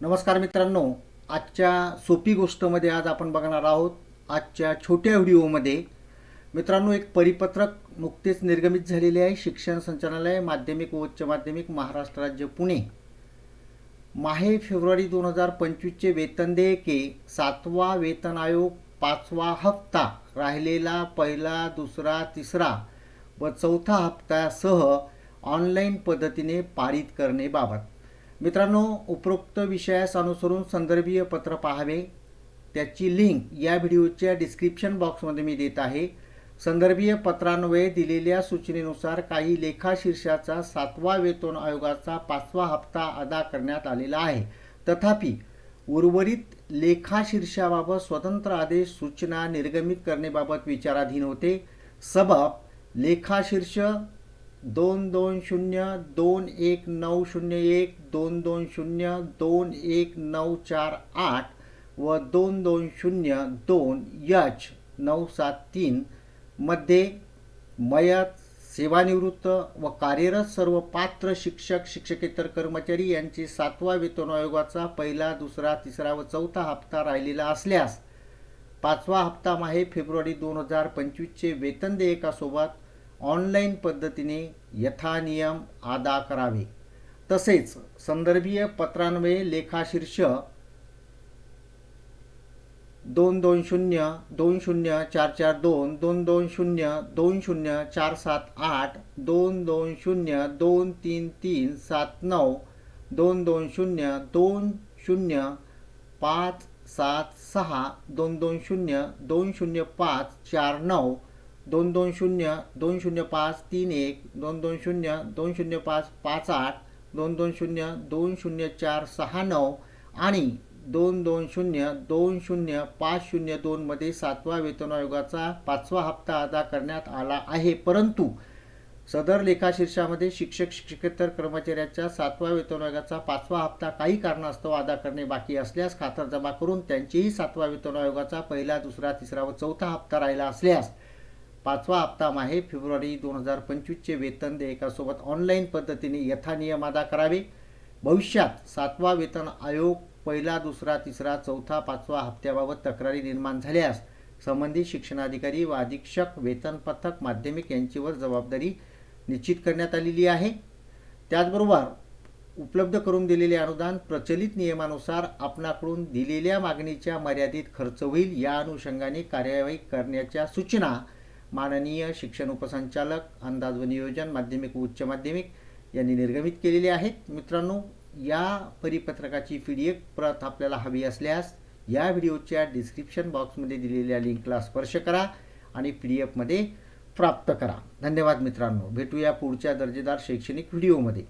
नमस्कार मित्रांनो आजच्या सोपी गोष्टमध्ये आज आपण बघणार आहोत आजच्या छोट्या व्हिडिओमध्ये. मित्रांनो एक परिपत्रक नुकतेच निर्गमित झालेले आहे शिक्षण संचालनालय माध्यमिक व उच्च माध्यमिक महाराष्ट्र राज्य पुणे. माहे फेब्रुवारी दोन हजार पंचवीसचे वेतन देयके सातवा वेतन आयोग पाचवा हप्ता राहिलेला पहिला दुसरा तिसरा व चौथा हप्त्यासह ऑनलाईन पद्धतीने पारित करणेबाबत मित्रांनो उपरोक्त विषयास अनुसरून संदर्भीय पत्र पाहावे. त्याची लिंक या व्हिडिओच्या डिस्क्रिप्शन बॉक्समध्ये मी देत आहे. संदर्भीय पत्रान्वये दिलेल्या सूचनेनुसार काही लेखा शीर्षाचा सातवा वेतन आयोगाचा पाचवा हप्ता अदा करण्यात आलेला आहे. तथापि उर्वरित लेखा शीर्षाबाबत स्वतंत्र आदेश सूचना निर्गमित करण्याबाबत विचाराधीन होते. सबब लेखाशीर्ष दोन दोन शून्य दोन एक नऊ शून्य एक दोन दोन शून्य दोन एक नऊ चार आठ व दोन दोन शून्य दोन यच नऊ सात तीन मध्ये मयत सेवानिवृत्त व कार्यरत सर्व पात्र शिक्षक शिक्षकेतर कर्मचारी यांची सातवा वेतन आयोगाचा पहिला दुसरा तिसरा व चौथा हप्ता राहिलेला असल्यास पाचवा हप्ता माहे फेब्रुवारी दोन हजार पंचवीसचे वेतन देयकासोबत ऑनलाईन पद्धतीने यथानियम अदा करावे. तसेच संदर्भीय पत्रान्वये लेखाशीर्ष दोन दोन शून्य दोन शून्य चार चार दोन दोन दोन शून्य दोन शून्य चार सात आठ दोन दोन शून्य दोन तीन तीन सात नऊ दोन दोन शून्य दोन शून्य पाच सात सहा दोन दोन शून्य दोन शून्य पाच चार नऊ दोन दोन शून्य दोन शून्य पाच तीन एक दोन दोन शून्य दोन शून्य पाच पाच आठ दोन दोन शून्य दोन शून्य चार सहा नऊ आणि दोन दोन शून्य दोन शून्य पाच शून्य दोनमध्ये सातवा वेतन आयोगाचा पाचवा हप्ता अदा करण्यात आला आहे. परंतु सदर लेखाशीर्षामध्ये शिक्षक शिक्षकेतर कर्मचाऱ्याच्या सातवा वेतन आयोगाचा पाचवा हप्ता काही कारणास्तव अदा करणे बाकी असल्यास खातरजमा करून त्यांचेही सातवा वेतन आयोगाचा पहिला दुसरा तिसरा व चौथा हप्ता राहिला असल्यास पाचवा हप्ता माहे फेब्रुवारी दोन हजार पंचवीसचे वेतन देयकासोबत ऑनलाईन पद्धतीने यथानियम अदा करावे. भविष्यात सातवा वेतन आयोग पहिला दुसरा तिसरा चौथा पाचवा हप्त्याबाबत तक्रारी निर्माण झाल्यास संबंधित शिक्षणाधिकारी व अधीक्षक वेतन पथक माध्यमिक यांच्यावर जबाबदारी निश्चित करण्यात आलेली आहे. त्याचबरोबर उपलब्ध करून दिलेले अनुदान प्रचलित नियमानुसार आपणाकडून दिलेल्या मागणीच्या मर्यादित खर्च होईल या अनुषंगाने कार्यवाही करण्याच्या सूचना माननीय शिक्षण उपसंचालक अंदाज व नियोजन माध्यमिक व उच्च माध्यमिक यांनी निर्गमित केलेले आहेत. मित्रांनो या परिपत्रकाची पी डी एफ प्रत आपल्याला हवी असल्यास या व्हिडिओच्या डिस्क्रिप्शन बॉक्समध्ये दिलेल्या लिंकला स्पर्श करा आणि पी डी एफमध्ये प्राप्त करा. धन्यवाद मित्रांनो. भेटूया पुढच्या दर्जेदार शैक्षणिक व्हिडिओमध्ये.